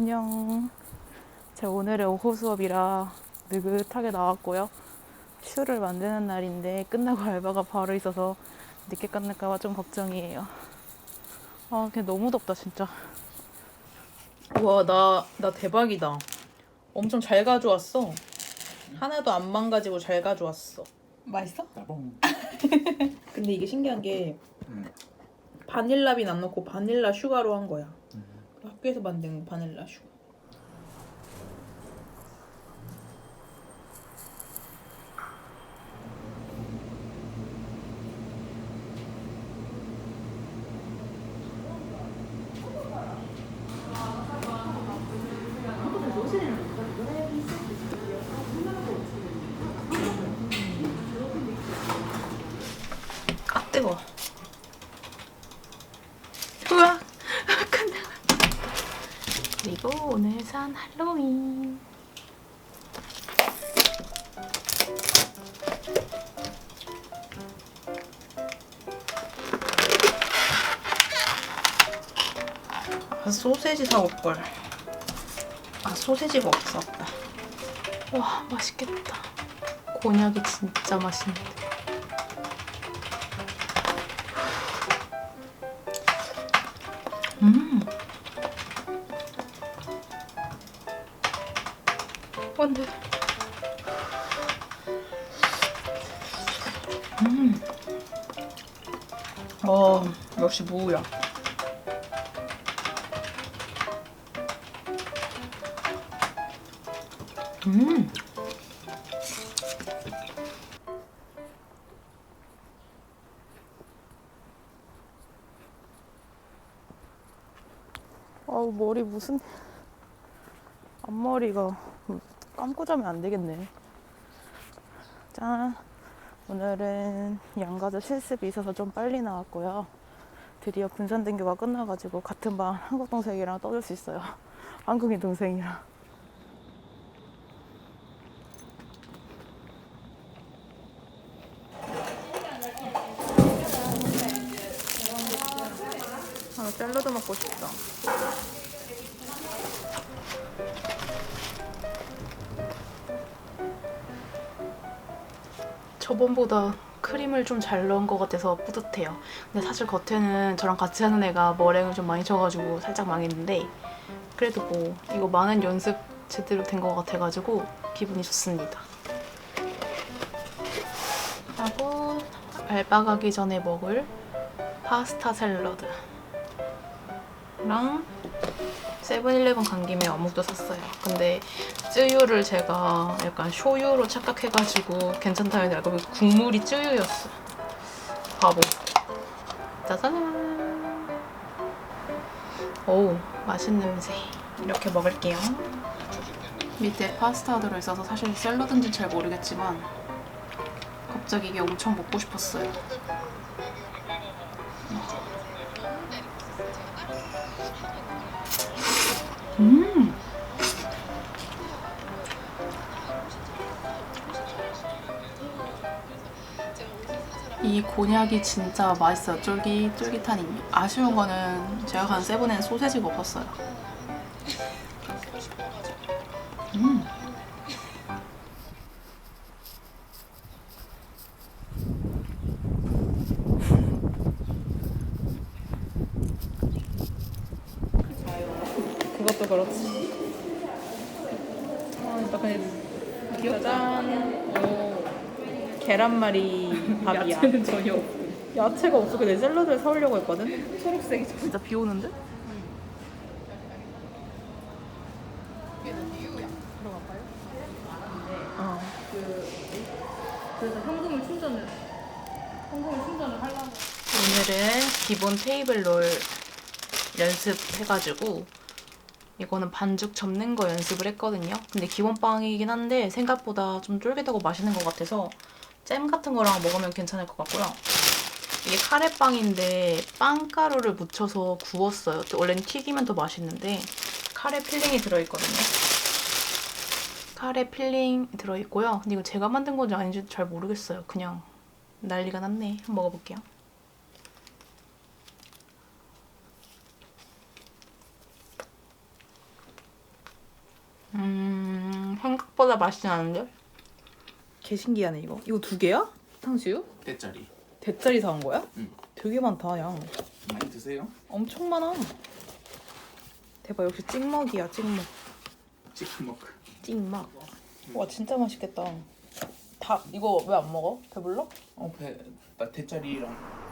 안녕. 제 오늘의 오후 수업이라 느긋하게 나왔고요. 슈를 만드는 날인데 끝나고 알바가 바로 있어서 늦게 끝날까봐 좀 걱정이에요. 아, 그냥 너무 덥다 진짜. 우와 나, 나 대박이다 엄청 잘 가져왔어 하나도 안 망가지고 잘 가져왔어 맛있어? 근데 이게 신기한 게 바닐라빈 안 넣고 바닐라 슈가로 한 거야 학교에서 만든 바닐라 슈가 아 뜨거워 우와 근데 그리고 산 할로윈. 아 소세지 사올걸 아 소세지가 없었다 와 맛있겠다. 곤약이 진짜 맛있는데. 음 근데 음. 어, 역시 무야. 음. 아우 머리 무슨 앞머리가 감고 자면 안 되겠네. 짠. 오늘은 양가자 실습이 있어서 좀 빨리 나왔고요. 드디어 분산 등교가 끝나가지고 같은 반 한국 동생이랑 떠들 수 있어요. 한국인 동생이랑. 아, 샐러드 먹고 싶다. 저번보다 크림을 좀 잘 넣은 것 같아서 뿌듯해요. 근데 사실 겉에는 저랑 같이 하는 애가 머랭을 좀 많이 쳐가지고 살짝 망했는데 그래도 뭐 이거 많은 연습 제대로 된 것 같아가지고 기분이 좋습니다. 하고 알바 가기 전에 먹을 파스타 샐러드랑 세븐일레븐 간 김에 어묵도 샀어요. 근데 쯔유를 제가 약간 쇼유로 착각해가지고 괜찮다 했는데 알고 보니 국물이 쯔유였어. 바보. 짜잔. 오, 맛있는 냄새. 이렇게 먹을게요. 밑에 파스타 들어있어서 사실 샐러드인지 잘 모르겠지만 갑자기 이게 엄청 먹고 싶었어요. 음. 이 곤약이 진짜 맛있어요. 쫄깃 쫄깃하니. 아쉬운 거는 제가 간 세븐엔 소세지가 없었어요. 음. 그것도 그렇지. 아, 근데 짜잔. 오. 계란말이 밥이야. 야채는 전혀 없고 야채가 없어. 근데 샐러드를 사오려고 했거든. 초록색이 진짜 비 오는데? 어. 그래서 현금을 충전을 오늘은 기본 테이블 롤 연습해가지고 이거는 반죽 접는 거 연습을 했거든요. 근데 기본 빵이긴 한데 생각보다 좀 쫄깃하고 맛있는 것 같아서 잼 같은 거랑 먹으면 괜찮을 것 같고요. 이게 카레빵인데 빵가루를 묻혀서 구웠어요. 원래는 튀기면 더 맛있는데 카레 필링이 들어있거든요. 카레 필링 들어있고요. 근데 이거 제가 만든 건지 아닌지 잘 모르겠어요. 그냥 난리가 났네. 한번 먹어볼게요. 음, 생각보다 맛이 나는데? 개 신기하네 이거. 이거 두 개야? 탕수육? 대짜리 대짜리 사온 거야? 응. 되게 많다 양. 많이 드세요? 엄청 많아. 대박 역시 찍먹이야 찍먹. 찍먹 찍먹. 와 진짜 맛있겠다. 다 이거 왜 안 먹어? 배불러? 어배나 대짜리랑